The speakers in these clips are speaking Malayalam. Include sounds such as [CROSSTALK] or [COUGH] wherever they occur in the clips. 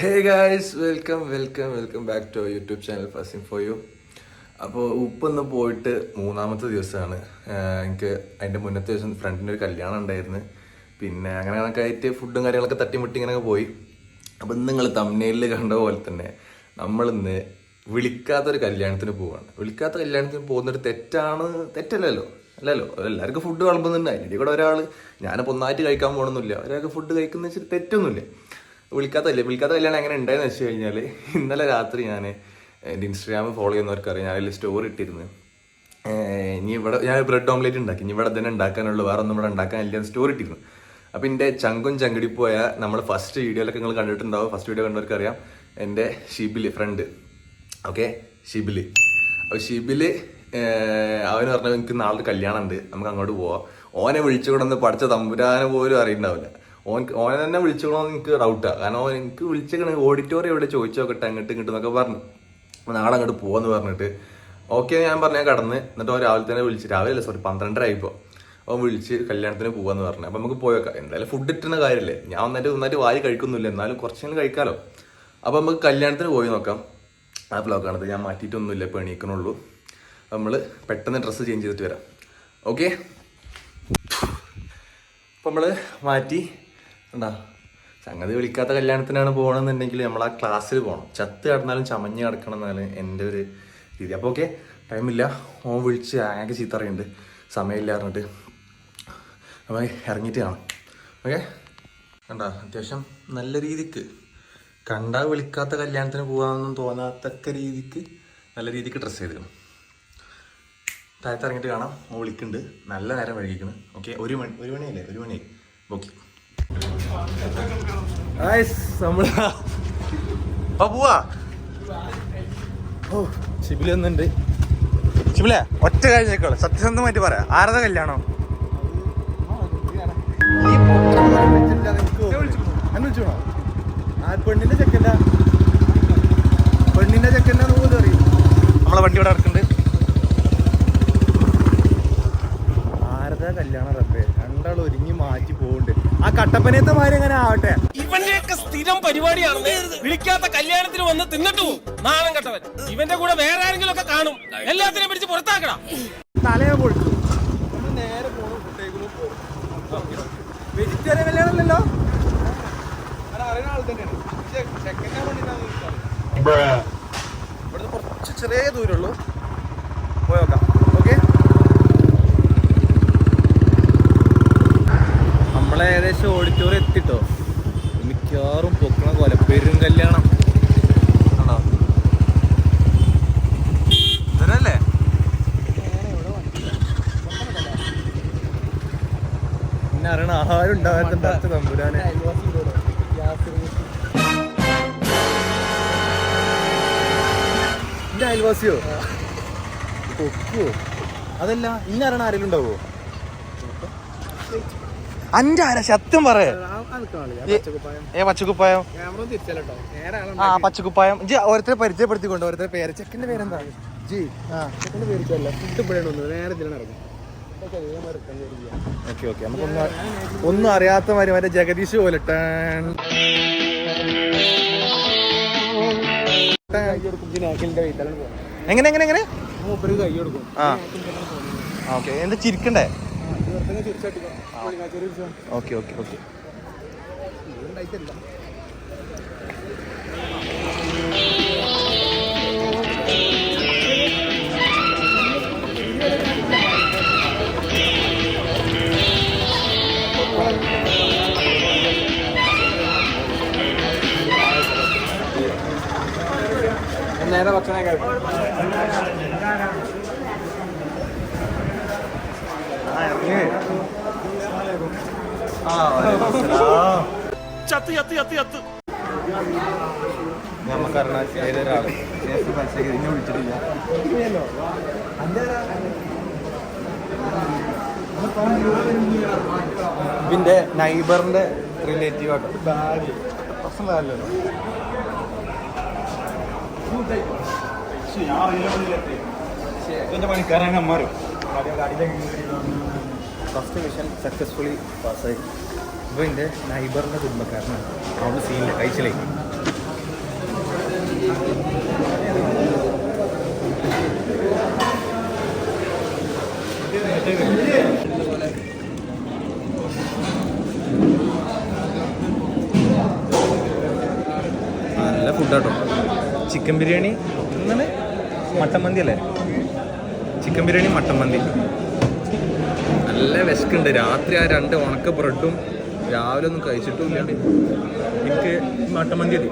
Hey guys welcome welcome welcome back to YouTube channel ഫസിങ് for you അപ്പോൾ ഉപ്പൊന്ന് പോയിട്ട് മൂന്നാമത്തെ ദിവസമാണ്. എനിക്ക് അതിന്റെ മുന്നത്തെ ദിവസം ഫ്രണ്ടിന്റെ ഒരു കല്യാണം ഉണ്ടായിരുന്നു. പിന്നെ അങ്ങനെ കണക്കെ ആയിട്ട് ഫുഡും കാര്യങ്ങളൊക്കെ തട്ടിമുട്ടി ഇങ്ങനെ പോയി. അപ്പം നിങ്ങൾ തമ്മനയിൽ കണ്ട പോലെ തന്നെ നമ്മളിന്ന് വിളിക്കാത്തൊരു കല്യാണത്തിന് പോവാണ്. വിളിക്കാത്ത കല്യാണത്തിന് പോകുന്നൊരു തെറ്റാണ് തെറ്റല്ലല്ലോ? അല്ലല്ലോ? എല്ലാവർക്കും ഫുഡ് വിളമ്പുന്നുണ്ട്. അതിന്റെ കൂടെ ഒരാൾ ഞാനിപ്പോൾ ഒന്നായിട്ട് കഴിക്കാൻ പോകണമെന്നില്ല ഒരാൾക്ക് ഫുഡ് കഴിക്കുന്ന വെച്ചിട്ട് തെറ്റൊന്നുമില്ല. വിളിക്കാത്തല്ലേ വിളിക്കാത്ത കല്യാണം എങ്ങനെ ഉണ്ടായെന്ന് വെച്ച് കഴിഞ്ഞാൽ ഇന്നലെ രാത്രി ഞാൻ എന്റെ ഇൻസ്റ്റാഗ്രാം ഫോളോ ചെയ്യുന്നവർക്ക് അറിയാം. ഞാൻ സ്റ്റോറി ഇട്ടിരുന്നു. ഇനി ഇവിടെ ഞാൻ ബ്രെഡ് ഓംലേറ്റ് ഉണ്ടാക്കി. ഇനി ഇവിടെ തന്നെ ഉണ്ടാക്കാനുള്ളൂ. വേറെ ഒന്നും ഇവിടെ ഉണ്ടാക്കാനില്ല സ്റ്റോറി ഇട്ടിരുന്നു. അപ്പോൾ എന്റെ ചങ്കും ചങ്കിടിപ്പോയ നമ്മൾ ഫസ്റ്റ് വീഡിയോയിലൊക്കെ നിങ്ങൾ കണ്ടിട്ടുണ്ടാവും. ഫസ്റ്റ് വീഡിയോ കണ്ടവർക്കറിയാം എന്റെ ഷിബിൽ ഫ്രണ്ട് ഓക്കെ ഷിബിൽ. അപ്പോൾ ഷിബിൽ അവൻ പറഞ്ഞു എനിക്ക് നാളെ കല്യാണം ഉണ്ട് നമുക്ക് അങ്ങോട്ട് പോവാം. ഓനെ വിളിച്ചു കൊണ്ടെന്ന് പഠിച്ച തമ്പുരാനെ പോലും അറിയണ്ടാവില്ല. ഓൻ ഓനെ തന്നെ വിളിച്ചോളാം എനിക്ക് ഡൗട്ടാണ് കാരണം ഓൻ എനിക്ക് വിളിച്ചേക്കണ ഓഡിറ്റോറിയം എവിടെ ചോദിച്ചു നോക്കട്ടെ അങ്ങോട്ട് ഇങ്ങോട്ട് എന്നൊക്കെ പറഞ്ഞു. നാളെ അങ്ങോട്ട് പോവാന്ന് പറഞ്ഞിട്ട്. ഓക്കെ ഞാൻ പറഞ്ഞ കടന്ന്. എന്നിട്ട് ഓൻ രാവിലെ തന്നെ വിളിച്ച് രാവിലെ അല്ല സോറി പന്ത്രണ്ടര ആയിപ്പോ. അവൻ വിളിച്ച് കല്യാണത്തിന് പോവാന്ന് പറഞ്ഞു. അപ്പം നമുക്ക് പോയേക്കാം എന്തായാലും ഫുഡ് ഇട്ടുന്ന കാര്യമല്ലേ ഞാൻ ഒന്നായിട്ട് ഒന്നായിട്ട് വാരി കഴിക്കുന്നില്ല എന്നാലും കുറച്ചെങ്കിലും കഴിക്കാലോ. അപ്പം നമുക്ക് കല്യാണത്തിന് പോയി നോക്കാം. ആ ബ്ലോഗാണത് ഞാൻ മാറ്റിയിട്ടൊന്നുമില്ല ഇപ്പോൾ എണീക്കണുള്ളൂ നമ്മൾ പെട്ടെന്ന് ഡ്രസ്സ് ചേഞ്ച് ചെയ്തിട്ട് വരാം. ഓക്കെ അപ്പം നമ്മൾ മാറ്റി എന്താ സംഗതി വിളിക്കാത്ത കല്യാണത്തിനാണ് പോകണമെന്നുണ്ടെങ്കിൽ നമ്മൾ ആ ക്ലാസ്സിൽ പോകണം ചത്ത് കിടന്നാലും ചമഞ്ഞ് കിടക്കണം എന്നാണ് എന്റെ ഒരു രീതി. അപ്പോൾ ഓക്കെ ടൈമില്ല ഓൻ വിളിച്ച് ആകെ ചീത്ത സമയമില്ല പറഞ്ഞിട്ട്. നമ്മൾ ഇറങ്ങിയിട്ട് കാണാം. ഓക്കെ? കണ്ട അത്യാവശ്യം നല്ല രീതിക്ക്. കണ്ടാ വിളിക്കാത്ത കല്യാണത്തിന് പോകാമെന്നും തോന്നാത്തക്ക രീതിക്ക് നല്ല രീതിക്ക് ഡ്രസ്സ് ചെയ്തിരുന്നു താഴത്ത് ഇറങ്ങിയിട്ട് കാണാം. ഓ വിളിക്കുന്നുണ്ട്. നല്ല നേരം വൈകിക്കുന്നു ഓക്കെ ഒരു മണി ഒരു മണിയല്ലേ? ഒരു മണി ഓക്കെ. നമ്മൾ ആ പോവാ. ഓ ശിബിലി ഒന്നുണ്ട് ശിബിലെ ഒറ്റ കഴിഞ്ഞേക്കോളെ സത്യസന്ധമായിട്ട് പറ ആരത കല്യാണോ? പെണ്ണിന്റെ ചെക്കല്ല പെണ്ണിന്റെ ചെക്കല്ലാന്ന് പോലും അറിയും നമ്മളെ വണ്ടി ഇവിടെ ഇറക്കുന്നുണ്ട് കല്യാണ കല്യാണം റബ്ബേ? രണ്ടാൾ ഒരുങ്ങി മാറ്റി പോകുന്നുണ്ട് ആ കട്ടപ്പനയത്തെ മാതിരി എങ്ങനെ ആവട്ടെ? ഇവന്റെ ഒക്കെ സ്ഥിരം പരിപാടിയാണ് വിളിക്കാത്ത കല്യാണത്തിന് വന്ന് തിന്നിട്ടു നാണം കെട്ടവൻ. ഇവന്റെ കൂടെ വേറെ ആരെങ്കിലും ഒക്കെ കാണും. എല്ലാത്തിനെയും പിടിച്ച് പുറത്താക്കണം. തലയെ പൊളിച്ചു. നേരെ പോണു വെജിറ്റേറിയൻ കല്യാണമല്ലല്ലോ അറിയുന്ന ആൾ തന്നെയാണ്. പക്ഷേ ചെക്കന്റെ വേണ്ടിയിട്ടാണ് ഇവിടുന്ന് കുറച്ച് ചെറിയ ദൂരമുള്ളൂ പോയി നോക്കാം ഓക്കെ നമ്മളെ ഏകദേശം ഓഡിറ്റോറിയം എത്തിട്ടോ? മിക്കവാറും പൊക്കണ പോലെ. പെരും കല്യാണം. ആണോ ഇതിനല്ലേ പിന്നെ അറിയണ ആരും ഉണ്ടാകാത്ത തമ്പുരാനെ. എന്റെ അയൽവാസിയോ? പൊക്കുവോ? അതല്ല ഇന്നറിയണ ആരെങ്കിലും ഉണ്ടാവോ അഞ്ച് ആരാ സത്യം പറയേ ഏ പച്ചക്കുപ്പായം. ആ പച്ചക്കുപ്പായം. ജി ഓരോരുത്തരെ പരിചയപ്പെടുത്തിക്കൊണ്ട് ഓരോരുത്തരെ പേര്. ചെക്കന്റെ പേരെന്താ ജി ആ. ചെക്കന്റെ പേര് ഫുഡ് ഇപ്പോഴാണ് നേരെ ഇതിലിറങ്ങും ഓക്കെ ഓക്കെ. നമുക്കൊന്നും ഒന്നും അറിയാത്ത മാതിരി മറ്റേ ജഗദീഷ് പോലെ ടേൺ. എങ്ങനെ എങ്ങനെ എങ്ങനെ? ആ ഓക്കെ. എന്താ ചിരിക്കണ്ടേ? Okay okay okay. നേരെ ഭക്ഷണം കഴിക്കും ആ ഇറങ്ങി ആ ചത്ത് ചത്ത് ചത്ത് ചത്ത് നമുക്കറിയാം ഏതൊരാൾ മത്സരിക്കുന്നത് ഇന്നെ വിളിച്ചിട്ടില്ല ഇതിന്റെ നൈബറിന്റെ റിലേറ്റീവ് ആട്ടോ പ്രശ്നം കാര്യമല്ലോ ഇതിന്റെ പണിക്കാരാണ് അമ്മാരും ഫസ്റ്റ് മിഷൻ സക്സസ്ഫുള്ളി പാസ്സായി അപ്പോൾ എന്റെ നൈബറിന്റെ കുടുംബക്കാരനാണ്. അവിടെ സീനിൽ കഴിച്ചിലേക്ക് നല്ല ഫുഡാട്ടോ ചിക്കൻ ബിരിയാണി എന്താണ് മട്ടൻ മന്തി അല്ലേ? Chicken biryani mutton mandi. നല്ല വിശക്കുണ്ട്. രാത്രി ആ രണ്ട് ഉണക്ക ബ്രെഡും രാവിലെ ഒന്നും കഴിച്ചിട്ടും ഇല്ല എനിക്ക് മട്ടമന്തി മതി.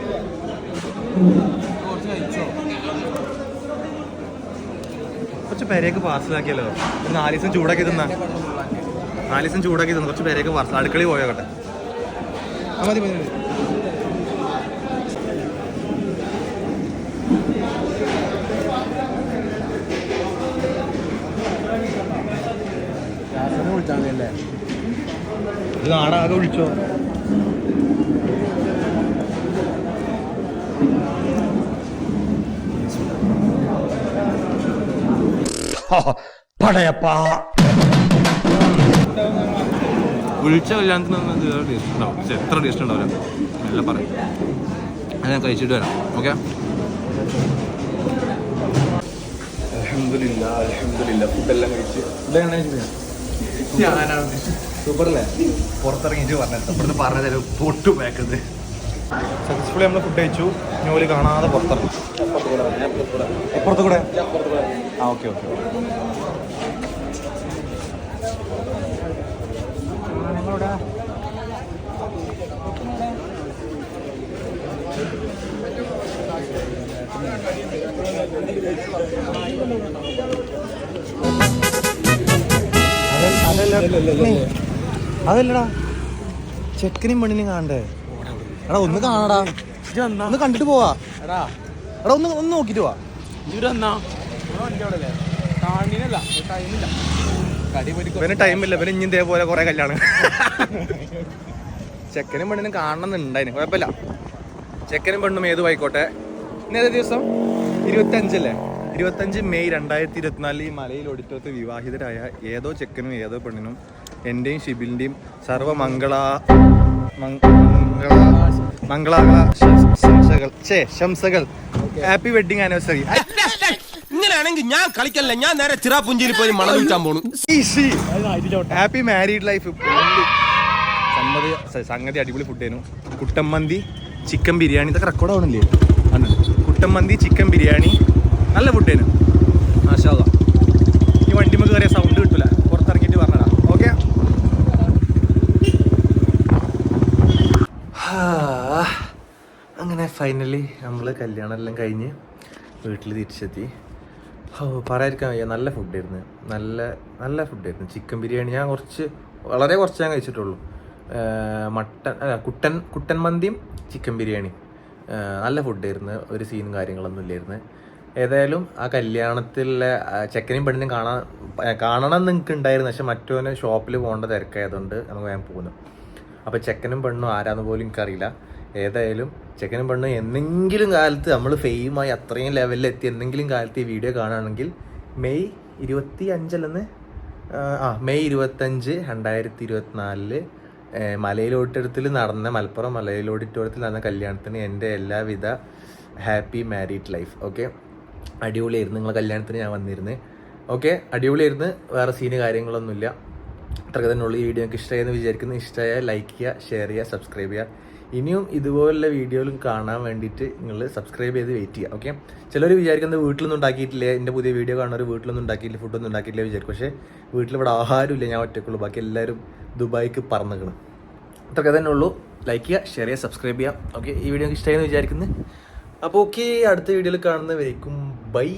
കുറച്ച് പേരെയൊക്കെ പാർസലാക്കിയല്ലോ നാല് ദിവസം ചൂടാക്കി തിന്നാ. നാല് ദിവസം ചൂടാക്കി തിന്നു. കുറച്ച് പേരെയൊക്കെ പാർസൽ അടുക്കളയിൽ പോയോട്ടെ ആ മതി മതി. മതി ഇത് നാടാകെ വിളിച്ചോ പടയപ്പാ. വിളിച്ച കല്യാണത്തിന് വന്നത് ടേസ്റ്റ് ഉണ്ടാവും? പക്ഷെ എത്ര ടേസ്റ്റ് ഉണ്ടാവില്ല നല്ല പറയും. അത് ഞാൻ കഴിച്ചിട്ട് വരാം ഓക്കെ അലഹമില്ല അലഹമില്ല ഫുഡെല്ലാം കഴിച്ച്. ഞാനാണ്. സൂപ്പറല്ലേ? പുറത്തിറങ്ങിയിട്ട് പറഞ്ഞത് ഇവിടുന്ന് പറഞ്ഞത് പൊട്ടു പാക്കത് സക്സസ്ഫുള്ളി നമ്മൾ ഫുഡ് കഴിച്ചു. ഞോലി കാണാതെ പുറത്തിറങ്ങി. എപ്പുറത്ത് കൂടെ ആ ഓക്കെ ഓക്കെ. അതല്ലടാ. ചെക്കനും പെണ്ണിനും കാണണ്ടേ? എടാ ഒന്ന് കാണടാ. ഒന്ന് കണ്ടിട്ട് പോവാ. എടാ. ഒന്ന് ഒന്ന് നോക്കിട്ട് പോവാ. പിന്നെ ടൈമില്ല പിന്നെ ഇനി ഇതേപോലെ കുറെ കല്യാണം. [LAUGHS] ചെക്കനും പെണ്ണിനും കാണണമെന്നുണ്ടായിന്. കുഴപ്പമില്ല. ചെക്കനും പെണ്ണും ഏതും ആയിക്കോട്ടെ. ഇന്ന് ഏതാ ദിവസം? ഇരുപത്തി അഞ്ചല്ലേ ഇരുപത്തഞ്ച് മെയ് രണ്ടായിരത്തി ഇരുപത്തിനാലിൽ ഈ മലയിൽ ഒടിത്തോത്ത് വിവാഹിതരായ ഏതോ ചെക്കനും ഏതോ പെണ്ണിനും എന്റെയും ഷിബിലിന്റെയും സർവമംഗള മംഗളാകള ശംസകൾ. ചേ ശംസകൾ. ഹാപ്പി വെഡിങ് ആനിവേഴ്സറി ഇങ്ങനെയാണെങ്കിൽ ഞാൻ കളിക്കല്ല. ഞാൻ നേരെ ചിറാപുഞ്ചിയിൽ പോയി മണം വിൽക്കാൻ പോണു. ഹാപ്പി മാരീഡ് ലൈഫ് സമ്മതി സംഗതി അടിപൊളി ഫുഡ് ആയിരുന്നു. കുട്ടമ്മന്തി ചിക്കൻ ബിരിയാണി. ഇതൊക്കെ റെക്കോർഡ് ആവണില്ലേ? കുട്ടമ്മന്തി ചിക്കൻ ബിരിയാണി നല്ല ഫുഡ് ആയിരുന്നു. മാഷാ ഈ വണ്ടിമ കയറിയ സൗണ്ട് കിട്ടില്ല പുറത്തിറങ്ങിയിട്ട് പറഞ്ഞടാ ഓക്കെ. അങ്ങനെ ഫൈനലി നമ്മൾ കല്യാണം എല്ലാം കഴിഞ്ഞ് വീട്ടിൽ തിരിച്ചെത്തി. ഓ പറയാതിരിക്കാൻ വയ്യ. നല്ല ഫുഡായിരുന്നു നല്ല നല്ല ഫുഡായിരുന്നു ചിക്കൻ ബിരിയാണി ഞാൻ കുറച്ച് വളരെ കുറച്ച് ഞാൻ കഴിച്ചിട്ടുള്ളൂ. മട്ടൻ അല്ല കുട്ടൻ കുട്ടൻ മന്തിയും ചിക്കൻ ബിരിയാണി നല്ല ഫുഡായിരുന്നു ഒരു സീനും കാര്യങ്ങളൊന്നും ഇല്ലായിരുന്നു. ഏതായാലും ആ കല്യാണത്തിലെ ചെക്കനും പെണ്ണിനും കാണാൻ കാണണം എനിക്ക് ഉണ്ടായിരുന്നു പക്ഷെ മറ്റോനെ ഷോപ്പിൽ പോകേണ്ട തിരക്കായതുകൊണ്ട് നമുക്ക് ഞാൻ പോകുന്നു അപ്പോൾ ചെക്കനും പെണ്ണും ആരാന്ന് പോലും എനിക്കറിയില്ല. ഏതായാലും ചെക്കനും പെണ്ണും എന്തെങ്കിലും കാലത്ത് നമ്മൾ ഫെയിമായി അത്രയും ലെവലിൽ എത്തി എന്തെങ്കിലും കാലത്ത് ഈ വീഡിയോ കാണുകയാണെങ്കിൽ മെയ് ഇരുപത്തി അഞ്ചല്ലെന്ന് ആ മെയ് ഇരുപത്തഞ്ച് രണ്ടായിരത്തി ഇരുപത്തിനാലിൽ മലയിലോട്ടത്തിൽ നടന്ന മലപ്പുറം മലയിലോഡിറ്റോറിയത്തിൽ നടന്ന കല്യാണത്തിന് എന്റെ എല്ലാവിധ ഹാപ്പി മാരീഡ് ലൈഫ് ഓക്കെ അടിപൊളിയായിരുന്നു. നിങ്ങളെ കല്യാണത്തിന് ഞാൻ വന്നിരുന്നേ. ഓക്കെ അടിപൊളിയായിരുന്നു. വേറെ സീന് കാര്യങ്ങളൊന്നുമില്ല. അത്രയ്ക്ക് തന്നെ ഉള്ളൂ ഈ വീഡിയോ നിങ്ങൾക്ക് ഇഷ്ടമായെന്ന് വിചാരിക്കുന്നു. ഇഷ്ടമായ ലൈക്ക് ചെയ്യുക ഷെയർ ചെയ്യുക സബ്സ്ക്രൈബ് ചെയ്യുക. ഇനിയും ഇതുപോലുള്ള വീഡിയോകളും കാണാൻ വേണ്ടിയിട്ട് നിങ്ങൾ സബ്സ്ക്രൈബ് ചെയ്ത് വെയിറ്റ് ചെയ്യുക. ഓക്കെ ചിലർ വിചാരിക്കുന്നത് വീട്ടിലൊന്നും ഉണ്ടാക്കിയിട്ടില്ല? എന്റെ പുതിയ വീഡിയോ കാണുന്നവർ വീട്ടിലൊന്നും ഉണ്ടാക്കിയില്ല ഫുഡൊന്നും ഉണ്ടാക്കിയില്ല വിചാരിക്കും. പക്ഷേ വീട്ടിലിവിടെ ആഹാരമില്ല ഞാൻ ഒറ്റക്കുള്ളൂ ബാക്കി എല്ലാവരും ദുബായിക്ക് പറന്നിക്കണം അത്രയ്ക്ക് തന്നെ ഉള്ളൂ ലൈക്ക് ചെയ്യുക ഷെയർ ചെയ്യുക സബ്സ്ക്രൈബ് ചെയ്യുക. ഓക്കെ ഈ വീഡിയോ ഇഷ്ടമായെന്ന് വിചാരിക്കുന്നു. അപ്പോൾ ഓക്കെ അടുത്ത വീഡിയോയിൽ കാണുന്നവരേക്കും ബൈ.